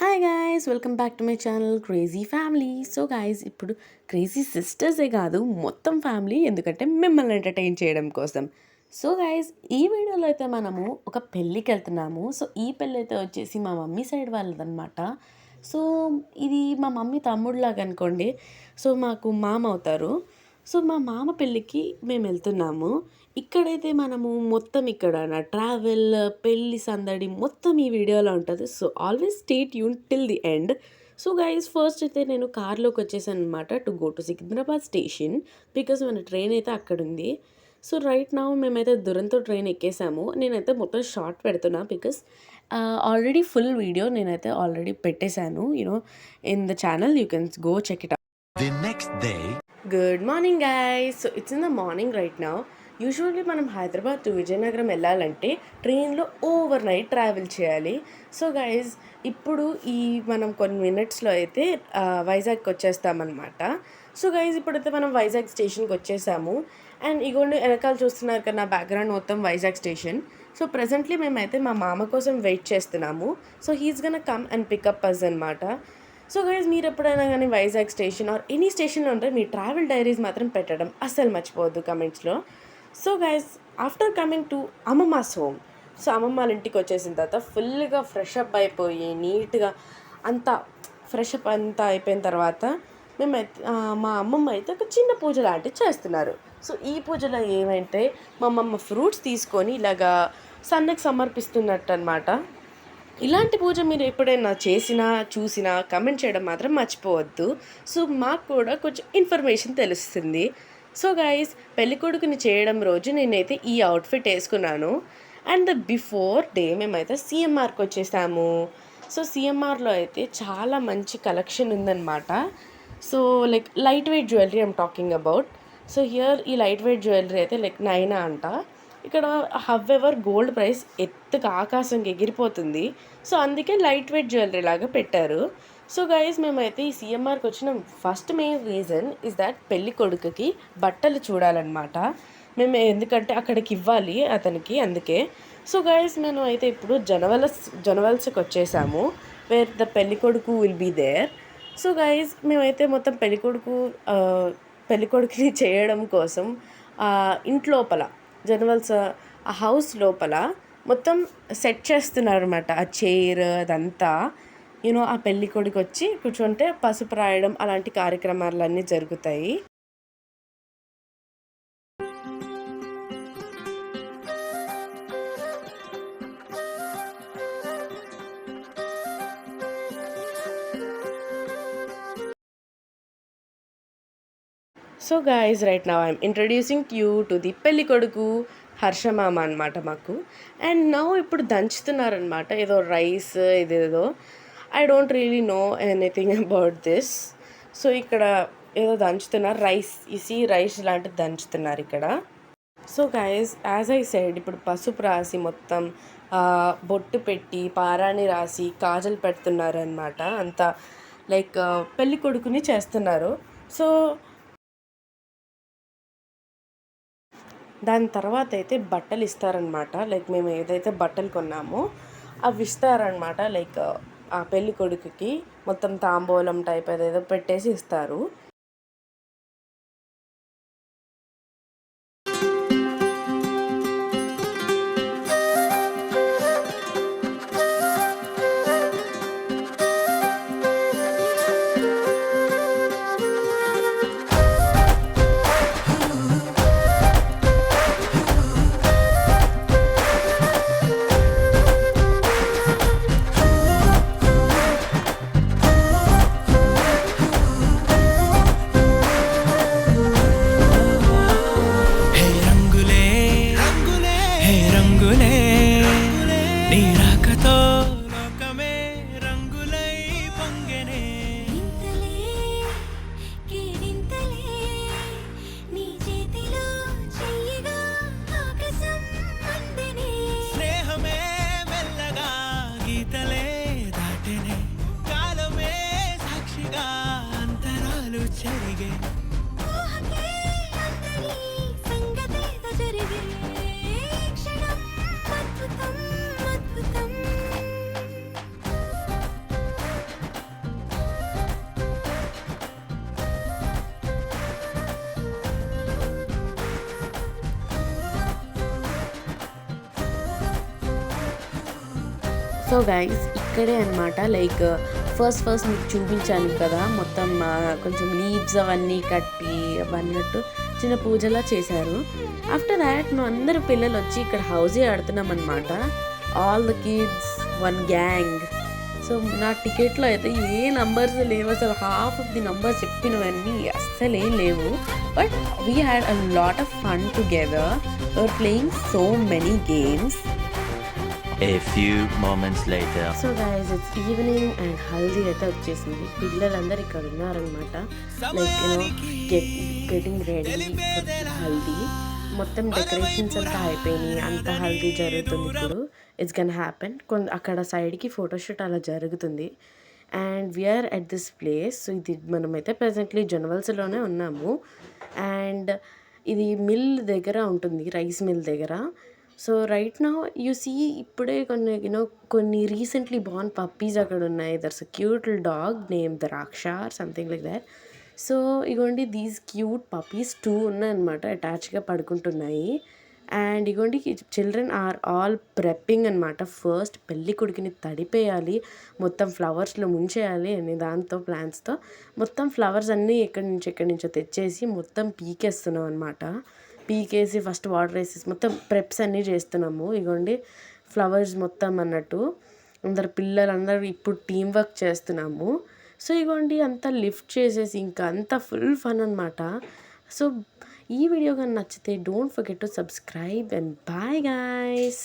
Hi guys welcome back to my channel crazy family so guys ఇప్పుడు crazy సిస్టర్సే కాదు మొత్తం ఫ్యామిలీ ఎందుకంటే మిమ్మల్ని ఎంటర్టైన్ చేయడం కోసం. సో గాయస్ ఈ వీడియోలో అయితే మనము ఒక పెళ్ళికి వెళ్తున్నాము. సో ఈ పెళ్ళి అయితే వచ్చేసి మా మమ్మీ సైడ్ వాళ్ళదనమాట సో ఇది మా మమ్మీ తమ్ముడులాగా అనుకోండి. సో మాకు మామ అవుతారు. సో మా మామ పెళ్ళికి మేము వెళ్తున్నాము. ఇక్కడైతే మనము మొత్తం ఇక్కడ నా ట్రావెల్ పెళ్ళి సందడి మొత్తం ఈ వీడియోలో ఉంటుంది. So always stay Yoon till the end. So guys first అయితే నేను కార్లోకి వచ్చేసాను అనమాట to go to Secunderabad station because మన ట్రైన్ అయితే అక్కడ ఉంది సో రైట్ నా మేమైతే దురంతో ట్రైన్ ఎక్కేసాము. నేనైతే మొత్తం షార్ట్ పెడుతున్నా బికాస్ ఆల్రెడీ ఫుల్ వీడియో నేనైతే ఆల్రెడీ పెట్టేశాను. You know in the channel you can go check it the next day good morning guys so it's in the morning right now usually మనం Hyderabad to Vizianagaram వెళ్ళాలంటే ట్రైన్లో overnight travel చేయాలి. So guys ఇప్పుడు ఈ మనం కొన్ని మినిట్స్లో అయితే వైజాగ్కి వచ్చేస్తామన్నమాట. సో గైజ్ ఇప్పుడైతే మనం వైజాగ్ స్టేషన్కి వచ్చేసాము. అండ్ ఇగోండి వెనకాల చూస్తున్నారు కదా నా బ్యాక్గ్రౌండ్ మొత్తం వైజాగ్ స్టేషన్ సో ప్రజెంట్లీ మేమైతే మా మామ కోసం వెయిట్ చేస్తున్నాము. So he's gonna come and pick up us అనమాట సో గైజ్ మీరు ఎప్పుడైనా కానీ వైజాగ్ స్టేషన్ ఆర్ ఎనీ స్టేషన్లో ఉంటే మీ ట్రావెల్ డైరీస్ మాత్రం పెట్టడం అస్సలు మర్చిపోవద్దు కమెంట్స్లో. So guys after coming to అమ్మమ్మాస్ home so అమ్మమ్మ వాళ్ళ ఇంటికి వచ్చేసిన తర్వాత ఫుల్గా ఫ్రెష్ అప్ అయిపోయి నీట్గా అంతా ఫ్రెష్ అప్ అంతా అయిపోయిన తర్వాత మేము మా అమ్మమ్మ అయితే ఒక చిన్న పూజ లాంటివి చేస్తున్నారు. సో ఈ పూజలో ఏమంటే మా అమ్మమ్మ ఫ్రూట్స్ తీసుకొని ఇలాగా సన్నకి సమర్పిస్తున్నట్టు అనమాట ఇలాంటి పూజ మీరు ఎప్పుడైనా చేసినా చూసినా కమెంట్ చేయడం మాత్రం మర్చిపోవద్దు. సో మాకు కూడా కొంచెం ఇన్ఫర్మేషన్ తెలుస్తుంది. సో గైస్ పెళ్ళికొడుకుని చేయడం రోజు నేనైతే ఈ అవుట్ఫిట్ వేసుకున్నాను. అండ్ ద బిఫోర్ డే మేమైతే సిఎంఆర్కి వచ్చేసాము. సో సిఎంఆర్లో అయితే చాలా మంచి కలెక్షన్ ఉందన్నమాట. So like light weight jewellery I'm talking about so here ఈ లైట్ వెయిట్ జ్యువెలరీ అయితే లైక్ నైనా అంట. ఇక్కడ హవ్ ఎవర్ గోల్డ్ ప్రైస్ ఎత్తుకు ఆకాశంకి ఎగిరిపోతుంది. సో అందుకే లైట్ వెయిట్ జ్యువెలరీ లాగా పెట్టారు. సో గైస్ మేమైతే ఈ సిఎంఆర్కి వచ్చిన first main reason is that పెళ్ళి కొడుకుకి బట్టలు చూడాలన్నమాట. మేము ఎందుకంటే అక్కడికి ఇవ్వాలి అతనికి అందుకే. సో గైస్ మేము అయితే ఇప్పుడు జనవలస్ జనవల్స్కి వచ్చేసాము. వేర్ ద పెళ్ళి కొడుకు will be there so guys మేమైతే మొత్తం పెళ్ళికొడుకు పెళ్ళి పెళ్ళికొడుకుని చేయడం కోసం ఇంట్లోపల జనవల్స్ ఆ హౌస్ లోపల మొత్తం సెట్ చేస్తున్నారు అనమాట ఆ చైర్ అదంతా. యూనో ఆ పెళ్ళికొడుకు వచ్చి కూర్చుంటే పసుపు రాయడం అలాంటి కార్యక్రమాలన్నీ జరుగుతాయి. So guys right now I'm introducing you to the పెళ్ళి కొడుకు హర్షమామ అనమాట మాకు. అండ్ నౌ ఇప్పుడు దంచుతున్నారనమాట ఏదో రైస్ ఇదేదో I don't really know anything about this so ఇక్కడ ఏదో దంచుతున్నారు. రైస్ ఇసి రైస్ లాంటిది దంచుతున్నారు ఇక్కడ. So guys as I said ఇప్పుడు పసుపు రాసి మొత్తం బొట్టు పెట్టి పారాణి రాసి కాజల్ పెడుతున్నారు అనమాట అంతా లైక్ పెళ్ళి కొడుకుని చేస్తున్నారు. సో దాని తర్వాత అయితే బట్టలు ఇస్తారనమాట లైక్ మేము ఏదైతే బట్టలు కొన్నామో అవి ఇస్తారనమాట లైక్ ఆ పెళ్ళి కొడుకుకి మొత్తం తాంబూలం టైప్ ఏదేదో పెట్టేసి ఇస్తారు. ಜೊತೆಗೆ సో గైస్ ఇక్కడే అనమాట లైక్ ఫస్ట్ ఫస్ట్ మీకు చూపించాను కదా మొత్తం కొంచెం లీవ్స్ అవన్నీ కట్టి అవన్నట్టు చిన్న పూజలా చేశారు. ఆఫ్టర్ దాట్ మేము అందరు పిల్లలు వచ్చి ఇక్కడ హౌజే ఆడుతున్నాం అనమాట all the kids one gang so నా టికెట్లో అయితే ఏ నంబర్స్ లేవు అసలు హాఫ్ ఆఫ్ ది నంబర్స్ చెప్పినవన్నీ అస్సలు ఏం లేవు. But we had a lot of fun together you're playing so many games A few moments later. So guys it's evening and haldi అయితే వచ్చేసింది. పిల్లలందరూ ఇక్కడ ఉన్నారనమాట like you know get getting ready for haldi మొత్తం decorations అంతా అయిపోయినాయి. అంత హల్దీ జరుగుతుంది ఇప్పుడు. ఇట్స్ గన్ హ్యాపెన్ కొంత అక్కడ సైడ్కి ఫోటోషూట్ అలా జరుగుతుంది. And we're at this place so ఇది మనమైతే ప్రజెంట్లీ జనవల్స్లోనే ఉన్నాము. అండ్ ఇది మిల్ దగ్గర ఉంటుంది. రైస్ మిల్ దగ్గర. So right now you see ఇప్పుడే కొన్ని యూనో కొన్ని రీసెంట్లీ బాన్ పప్పీస్ అక్కడ ఉన్నాయి. There's a cute dog name Draksha or something like that so ఇగోండి దీస్ క్యూట్ పప్పీస్ టూ ఉన్నాయన్నమాట అటాచ్గా పడుకుంటున్నాయి. అండ్ ఇగోండి చిల్డ్రన్ ఆర్ ఆల్ ప్రెప్పింగ్ అనమాట ఫస్ట్ పెళ్ళి కొడుకుని తడిపేయాలి. మొత్తం ఫ్లవర్స్లో ముంచేయాలి అని దాంతో ప్లాన్స్తో మొత్తం ఫ్లవర్స్ అన్నీ ఎక్కడి నుంచి ఎక్కడి నుంచో తెచ్చేసి మొత్తం పీకేస్తున్నాం అనమాట పీకేసి ఫస్ట్ వాటర్ వేసేసి మొత్తం ప్రెప్స్ అన్నీ చేస్తున్నాము. ఇగోండి ఫ్లవర్స్ మొత్తం అన్నట్టు. అందరు పిల్లలందరూ ఇప్పుడు టీం వర్క్ చేస్తున్నాము. సో ఇగోండి అంతా లిఫ్ట్ చేసేసి ఇంకా అంతా ఫుల్ ఫన్ అనమాట సో ఈ వీడియో కానీ నచ్చితే don't forget to subscribe and bye guys.